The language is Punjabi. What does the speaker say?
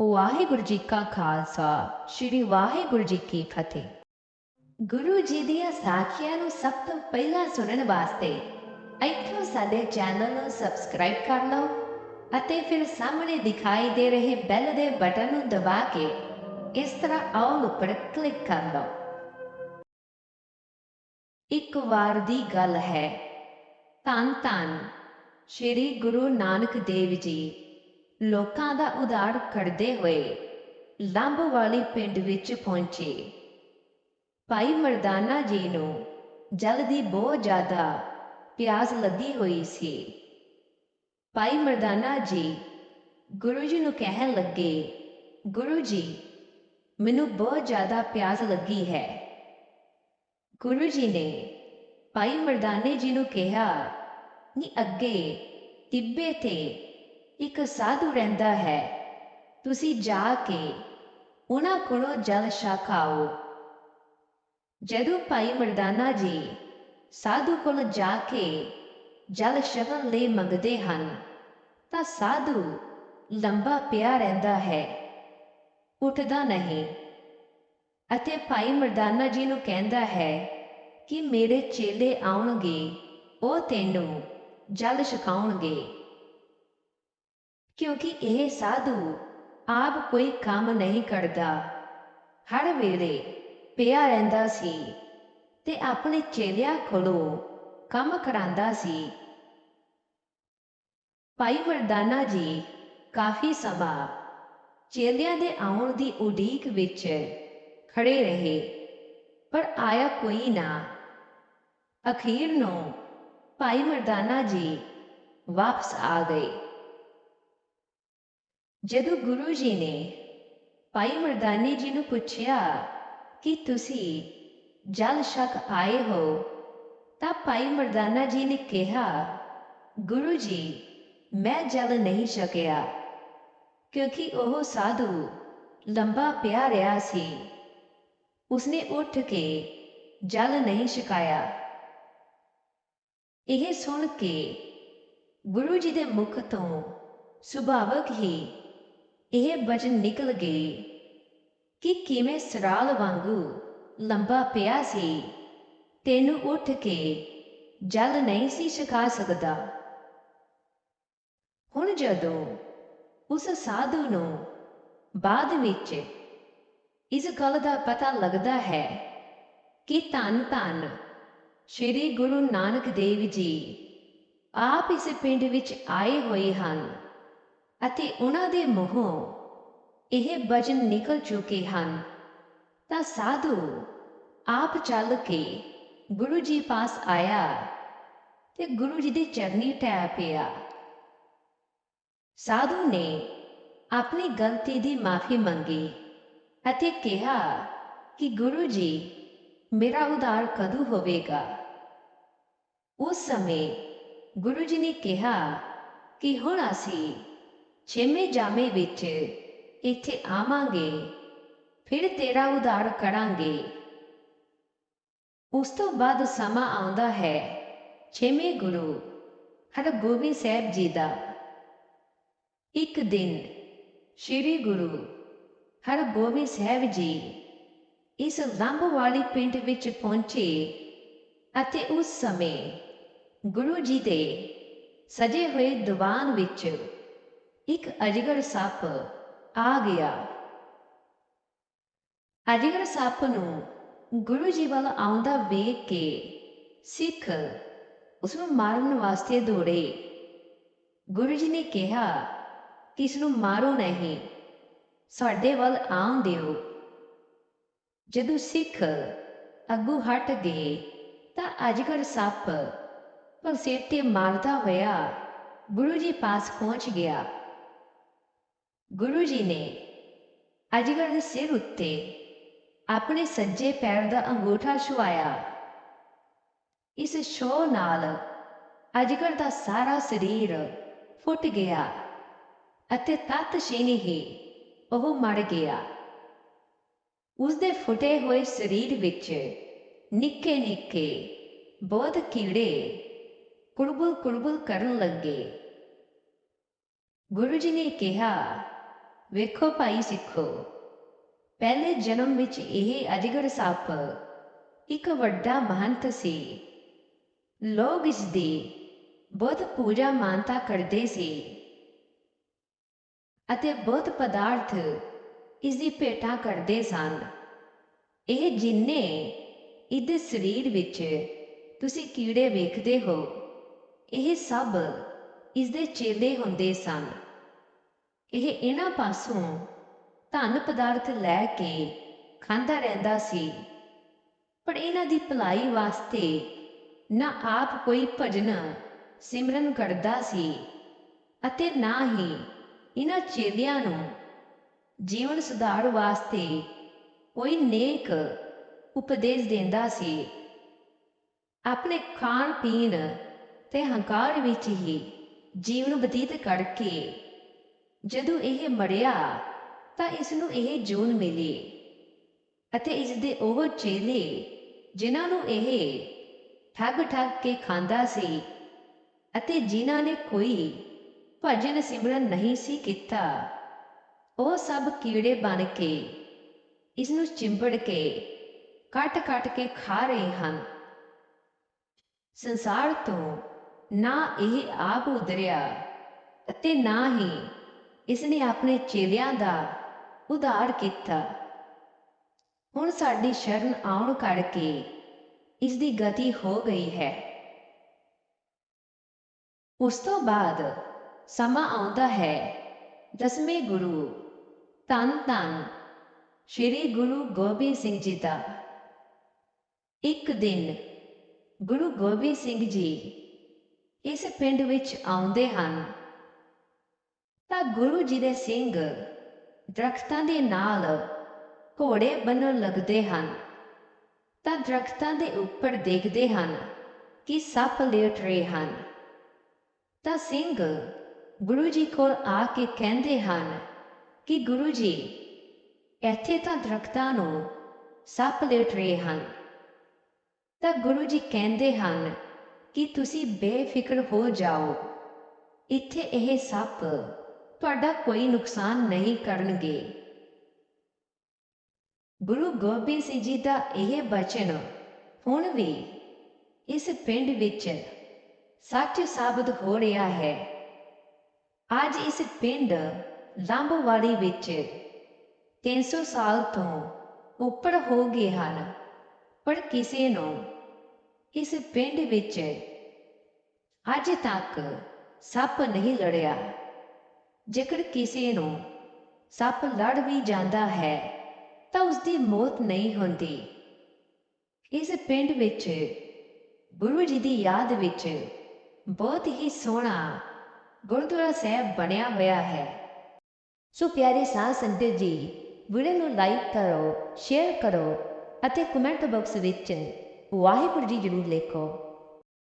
ਵਾਹਿਗੁਰੂ ਜੀ ਕਾ ਖਾਲਸਾ, ਸ੍ਰੀ ਵਾਹਿਗੁਰੂ ਜੀ ਕੀ ਫਤਿਹ। ਗੁਰੂ ਜੀ ਦੀਆਂ ਸਾਖੀਆਂ ਨੂੰ ਸਭ ਤੋਂ ਪਹਿਲਾਂ ਸੁਣਨ ਵਾਸਤੇ ਇੱਥੋਂ ਸਾਡੇ ਚੈਨਲ ਨੂੰ ਸਬਸਕ੍ਰਾਈਬ ਕਰ ਲਓ ਅਤੇ ਫਿਰ ਸਾਹਮਣੇ ਦਿਖਾਈ ਦੇ ਰਹੇ ਬੈਲ ਦੇ ਬਟਨ ਨੂੰ ਦਬਾ ਕੇ ਇਸ ਤਰ੍ਹਾਂ ਆਲ ਉੱਪਰ ਕਲਿੱਕ ਕਰ ਲਓ। ਇੱਕ ਵਾਰ ਦੀ ਗੱਲ ਹੈ। ਧੰਨ ਧੰਨ। ਸ੍ਰੀ ਗੁਰੂ ਨਾਨਕ ਦੇਵ ਜੀ ਲੋਕਾਂ ਦਾ ਉਧਾਰ ਕਰਦੇ ਹੋਏ ਲੰਬ ਵਾਲੀ ਪਿੰਡ ਵਿੱਚ ਪਹੁੰਚੇ। ਭਾਈ ਮਰਦਾਨਾ ਜੀ ਨੂੰ ਜਲ ਦੀ ਬਹੁਤ ਜ਼ਿਆਦਾ ਪਿਆਸ ਲੱਗੀ ਹੋਈ ਸੀ। ਭਾਈ ਮਰਦਾਨਾ ਜੀ ਗੁਰੂ ਜੀ ਨੂੰ ਕਹਿਣ ਲੱਗੇ, ਗੁਰੂ ਜੀ, ਮੈਨੂੰ ਬਹੁਤ ਜ਼ਿਆਦਾ ਪਿਆਸ ਲੱਗੀ ਹੈ। ਗੁਰੂ ਜੀ ਨੇ ਭਾਈ ਮਰਦਾਨੇ ਜੀ ਨੂੰ ਕਿਹਾ ni ਅੱਗੇ ਟਿੱਬੇ ਤੇ ਇੱਕ ਸਾਧੂ ਰਹਿੰਦਾ ਹੈ। ਤੁਸੀਂ ਜਾ ਕੇ ਉਹਨਾਂ ਕੋਲੋਂ ਜਲ ਛਕਾਓ ਜਦੋਂ ਭਾਈ ਮਰਦਾਨਾ ਜੀ ਸਾਧੂ ਕੋਲ ਜਾ ਕੇ ਜਲ ਛਕਣ ਲਈ ਮੰਗਦੇ ਹਨ, ਤਾਂ ਸਾਧੂ ਲੰਬਾ ਪਿਆ ਰਹਿੰਦਾ ਹੈ। ਉੱਠਦਾ ਨਹੀਂ ਅਤੇ ਭਾਈ ਮਰਦਾਨਾ ਜੀ ਨੂੰ ਕਹਿੰਦਾ ਹੈ ਕਿ ਮੇਰੇ ਚੇਲੇ ਆਉਣਗੇ, ਉਹ ਤੈਨੂੰ ਜਲ ਛਕਾਉਣਗੇ। ਕਿਉਂਕਿ ਇਹ ਸਾਧੂ ਆਪ ਕੋਈ ਕੰਮ ਨਹੀਂ ਕਰਦਾ। ਹਰ ਵੇਲੇ ਪਿਆ ਰਹਿੰਦਾ ਸੀ ਤੇ ਆਪਣੇ ਚੇਲਿਆਂ ਕੋਲੋਂ ਕੰਮ ਕਰਾਂਦਾ ਸੀ। ਭਾਈ ਮਰਦਾਨਾ ਜੀ ਕਾਫੀ ਸਮਾਂ ਚੇਲਿਆਂ ਦੇ ਆਉਣ ਦੀ ਉਡੀਕ ਵਿੱਚ ਖੜੇ ਰਹੇ, ਪਰ ਆਇਆ ਕੋਈ ਨਾ। ਅਖੀਰ ਨੂੰ ਭਾਈ ਮਰਦਾਨਾ ਜੀ ਵਾਪਸ ਆ ਗਏ। ਜਦੋਂ ਗੁਰੂ ਜੀ ਨੇ ਭਾਈ ਮਰਦਾਨੀ ਜੀ ਨੂੰ ਪੁੱਛਿਆ ਕਿ ਤੁਸੀਂ ਜਲ ਛਕ ਆਏ ਹੋ ਤਾਂ ਭਾਈ ਮਰਦਾਨਾ ਜੀ ਨੇ ਕਿਹਾ ਗੁਰੂ ਜੀ ਮੈਂ ਜਲ ਨਹੀਂ ਛਕਿਆ ਕਿਉਂਕਿ ਉਹ ਸਾਧੂ ਲੰਬਾ ਪਿਆ ਰਿਹਾ ਸੀ ਉਸਨੇ ਉੱਠ ਕੇ ਜਲ ਨਹੀਂ ਛਕਾਇਆ ਇਹ ਸੁਣ ਕੇ ਗੁਰੂ ਜੀ ਦੇ ਮੁਖ ਤੋਂ ਸੁਭਾਵਕ ਹੀ ਇਹ ਬਚਨ ਨਿਕਲ ਗਏ ਕਿ ਕਿਵੇਂ ਸਰਾਲ ਵਾਂਗੂ ਲੰਬਾ ਪਿਆ ਸੀ। ਤੈਨੂੰ ਉੱਠ ਕੇ ਜਲ ਨਹੀਂ ਸੀ ਛਕਾ ਸਕਦਾ। ਹੁਣ ਜਦੋਂ ਉਸ ਸਾਧੂ ਨੂੰ ਬਾਅਦ ਵਿੱਚ ਇਸ ਗੱਲ ਦਾ ਪਤਾ ਲੱਗਦਾ ਹੈ ਕਿ ਧੰਨ ਧੰਨ ਸ੍ਰੀ ਗੁਰੂ ਨਾਨਕ ਦੇਵ ਜੀ ਆਪ ਇਸ ਪਿੰਡ ਵਿੱਚ ਆਏ ਹੋਏ ਹਨ। ਅਤੇ ਉਹਨਾਂ ਦੇ ਮੂੰਹੋਂ ਇਹ ਬਚਨ ਨਿਕਲ ਚੁੱਕੇ ਹਨ। ਤਾਂ ਸਾਧੂ ਆਪ ਚੱਲ ਕੇ ਗੁਰੂ ਜੀ ਪਾਸ ਆਇਆ ਤੇ ਗੁਰੂ ਜੀ ਦੇ ਚਰਨੀ ਟੈ ਪਿਆ। ਸਾਧੂ ਨੇ ਆਪਣੀ ਗਲਤੀ ਦੀ ਮਾਫੀ ਮੰਗੀ ਅਤੇ ਕਿਹਾ ਕਿ ਗੁਰੂ ਜੀ, ਮੇਰਾ ਉਧਾਰ ਕਦੋਂ ਹੋਵੇਗਾ? ਉਸ ਸਮੇਂ ਗੁਰੂ ਜੀ ਨੇ ਕਿਹਾ ਕਿ ਹੁਣ ਅਸੀਂ ਛੇਵੇਂ ਜਾਮੇ ਵਿੱਚ ਇੱਥੇ ਆਵਾਂਗੇ, ਫਿਰ ਤੇਰਾ ਉਧਾਰ ਕਰਾਂਗੇ। ਉਸ ਤੋਂ ਬਾਅਦ ਸਮਾਂ ਆਉਂਦਾ ਹੈ ਛੇਵੇਂ ਗੁਰੂ ਹਰਗੋਬਿੰਦ ਸਾਹਿਬ ਜੀ ਦਾ। ਇੱਕ ਦਿਨ ਸ੍ਰੀ ਗੁਰੂ ਹਰਗੋਬਿੰਦ ਸਾਹਿਬ ਜੀ ਇਸ ਲੰਬ ਵਾਲੀ ਪਿੰਡ ਵਿੱਚ ਪਹੁੰਚੇ ਅਤੇ ਉਸ ਸਮੇਂ ਗੁਰੂ ਜੀ ਦੇ ਸਜੇ ਹੋਏ ਦੀਵਾਨ ਵਿੱਚ ਇੱਕ ਅਜਗਰ ਸੱਪ ਆ ਗਿਆ। ਅਜਗਰ ਸੱਪ ਨੂੰ ਗੁਰੂ ਜੀ ਵੱਲ ਆਉਂਦਾ ਵੇਖ ਕੇ ਸਿੱਖ ਉਸ ਨੂੰ ਮਾਰਨ ਵਾਸਤੇ ਦੌੜੇ। ਗੁਰੂ ਜੀ ਨੇ ਕਿਹਾ ਕਿ ਇਸ ਨੂੰ ਮਾਰੋ ਨਹੀਂ, ਸਾਡੇ ਵੱਲ ਆਉਣ ਦਿਓ। ਜਦੋਂ ਸਿੱਖ ਅੱਗੂ ਹਟ ਗਏ ਤਾਂ ਅਜਗਰ ਸੱਪ ਤੇ ਮਾਰਦਾ ਹੋਇਆ ਗੁਰੂ ਜੀ ਪਾਸ ਪਹੁੰਚ ਗਿਆ। ਗੁਰੂ ਜੀ ਨੇ ਅਜਗਰ ਦੇ ਸਿਰ ਉੱਤੇ ਆਪਣੇ ਸੱਜੇ ਪੈਰ ਦਾ ਅੰਗੂਠਾ ਛੁਆਇਆ। ਇਸ ਛੋ ਨਾਲ ਅਜਗਰ ਦਾ ਸਾਰਾ ਸਰੀਰ ਫੁੱਟ ਗਿਆ ਅਤੇ ਤਤ ਛੇਨੀ ਹੀ ਉਹ ਮਰ ਗਿਆ। ਉਸ ਦੇ ਫੁੱਟੇ ਹੋਏ ਸਰੀਰ ਵਿੱਚ ਨਿੱਕੇ ਨਿੱਕੇ ਬਹੁਤ ਕੀੜੇ ਕੁੜਬੁਲ ਕੁੜਬੁਲ ਕਰਨ ਲੱਗੇ। ਗੁਰੂ ਜੀ ਨੇ ਕਿਹਾ ਵੇਖੋ ਭਾਈ ਸਿੱਖੋ। ਪਹਿਲੇ ਜਨਮ ਵਿੱਚ ਇਹ ਅਜਗਰ ਸੱਪ ਇੱਕ ਵੱਡਾ ਮਹੰਤ ਸੀ। ਲੋਕ ਇਸ ਦੀ ਬਹੁਤ ਪੂਜਾ ਮਾਨਤਾ ਕਰਦੇ ਸੀ ਅਤੇ ਬਹੁਤ ਪਦਾਰਥ ਇਸ ਦੀ ਭੇਟਾ ਕਰਦੇ ਸਨ। ਇਹ ਜਿੰਨੇ ਇਹਦੇ ਸਰੀਰ ਵਿੱਚ ਤੁਸੀਂ ਕੀੜੇ ਵੇਖਦੇ ਹੋ, ਇਹ ਸਭ ਇਸ ਦੇ ਚੇਲੇ ਹੁੰਦੇ ਸਨ। ਇਹ ਇਹਨਾਂ ਪਾਸੋਂ ਧਨ ਪਦਾਰਥ ਲੈ ਕੇ ਖਾਂਦਾ ਰਹਿੰਦਾ ਸੀ। ਪਰ ਇਹਨਾਂ ਦੀ ਭਲਾਈ ਵਾਸਤੇ ਨਾ ਆਪ ਕੋਈ ਭਜਨ ਸਿਮਰਨ ਕਰਦਾ ਸੀ ਅਤੇ ਨਾ ਹੀ ਇਹਨਾਂ ਚੇਲਿਆਂ ਨੂੰ ਜੀਵਨ ਸੁਧਾਰ ਵਾਸਤੇ ਕੋਈ ਨੇਕ ਉਪਦੇਸ਼ ਦਿੰਦਾ ਸੀ। ਆਪਣੇ ਖਾਣ ਪੀਣ ਤੇ ਹੰਕਾਰ ਵਿੱਚ ਹੀ ਜੀਵਨ ਬਤੀਤ ਕਰਕੇ ਜਦੋਂ ਇਹ ਮਰਿਆ, ਤਾਂ ਇਸ ਨੂੰ ਇਹ ਜੂਨ ਮਿਲੀ ਅਤੇ ਇਸ ਦੇ ਉਹ ਚੇਲੇ, ਜਿਨ੍ਹਾਂ ਨੂੰ ਇਹ ਠੱਗ ਠੱਗ ਕੇ ਖਾਂਦਾ ਸੀ ਅਤੇ ਜਿਨ੍ਹਾਂ ਨੇ ਕੋਈ ਭਜਨ ਸਿਮਰਨ ਨਹੀਂ ਸੀ ਕੀਤਾ, ਉਹ ਸਭ ਕੀੜੇ ਬਣ ਕੇ ਇਸ ਨੂੰ ਚਿੰਬੜ ਕੇ ਕੱਟ ਕੱਟ ਕੇ ਖਾ ਰਹੇ ਹਨ। ਸੰਸਾਰ ਤੋਂ ਨਾ ਇਹ ਆਪ ਉਧਰਿਆ ਅਤੇ ਨਾ ਹੀ ਇਸ ਨੇ ਆਪਣੇ ਚੇਲਿਆਂ ਦਾ ਉਧਾਰ ਕੀਤਾ। ਹੁਣ ਸਾਡੀ ਸ਼ਰਨ ਆਉਣ ਕਰਕੇ ਇਸ ਦੀ ਗਤੀ ਹੋ ਗਈ ਹੈ। ਉਸ ਤੋਂ ਬਾਅਦ ਸਮਾਂ ਆਉਂਦਾ ਹੈ। ਦਸਵੇਂ ਗੁਰੂ ਧੰਨ ਧੰਨ ਸ਼੍ਰੀ ਗੁਰੂ ਗੋਬਿੰਦ ਸਿੰਘ ਜੀ ਦਾ। ਇੱਕ ਦਿਨ ਗੁਰੂ ਗੋਬਿੰਦ ਸਿੰਘ ਜੀ ਇਸ ਪਿੰਡ ਵਿੱਚ ਆਉਂਦੇ ਹਨ। ਤਾਂ ਗੁਰੂ ਜੀ ਦੇ ਸਿੰਘ ਦਰਖਤਾਂ ਦੇ ਨਾਲ ਘੋੜੇ ਬੰਨਣ ਲੱਗਦੇ ਹਨ। ਤਾਂ ਦਰਖਤਾਂ ਦੇ ਉੱਪਰ ਦੇਖਦੇ ਹਨ ਕਿ ਸੱਪ ਲੇਟ ਰਹੇ ਹਨ। ਤਾਂ ਸਿੰਘ ਗੁਰੂ ਜੀ ਕੋਲ ਆ ਕੇ ਕਹਿੰਦੇ ਹਨ ਕਿ ਗੁਰੂ ਜੀ, ਇੱਥੇ ਤਾਂ ਦਰਖਤਾਂ ਨੂੰ ਸੱਪ ਲੇਟ ਰਹੇ ਹਨ। ਤਾਂ ਗੁਰੂ ਜੀ ਕਹਿੰਦੇ ਹਨ ਕਿ ਤੁਸੀਂ ਬੇਫਿਕਰ ਹੋ ਜਾਓ। ਇੱਥੇ ਇਹ ਸੱਪ ਤੁਹਾਡਾ ਕੋਈ ਨੁਕਸਾਨ ਨਹੀਂ ਕਰਨਗੇ। ਗੁਰੂ ਗੋਬਿੰਦ ਸਿੰਘ ਜੀ ਦਾ ਇਹ ਬਚਨ ਹੁਣ ਵੀ ਇਸ ਪਿੰਡ ਵਿੱਚ ਸੱਚ ਸਾਬਤ ਹੋ ਰਿਹਾ ਹੈ। ਅੱਜ ਇਸ ਪਿੰਡ ਲੰਬਵਾੜੀ ਵਿੱਚ 300 ਸਾਲ ਤੋਂ ਉੱਪਰ ਹੋ ਗਏ ਹਨ, ਪਰ ਕਿਸੇ ਨੂੰ ਇਸ ਪਿੰਡ ਵਿੱਚ ਅੱਜ ਤੱਕ ਸੱਪ ਨਹੀਂ ਲੜਿਆ। ਜੇਕਰ ਕਿਸੇ ਨੂੰ ਸੱਪ ਲੜ ਵੀ ਜਾਂਦਾ ਹੈ, ਤਾਂ ਉਸ ਦੀ ਮੌਤ ਨਹੀਂ ਹੁੰਦੀ। ਇਸ ਪਿੰਡ ਵਿੱਚ ਗੁਰੂ ਜੀ ਦੀ ਯਾਦ ਵਿੱਚ ਬਹੁਤ ਹੀ ਸੋਹਣਾ ਗੁਰਦੁਆਰਾ ਸਾਹਿਬ ਬਣਿਆ ਹੋਇਆ ਹੈ। ਸੋ ਪਿਆਰੇ ਸਾਧ ਸੰਗਤ ਜੀ, ਵੀਡੀਓ ਨੂੰ ਲਾਈਕ ਕਰੋ, ਸ਼ੇਅਰ ਕਰੋ ਅਤੇ ਕਮੈਂਟ ਬਾਕਸ ਵਿੱਚ ਵਾਹਿਗੁਰੂ ਜੀ ਜ਼ਰੂਰ ਲਿਖੋ।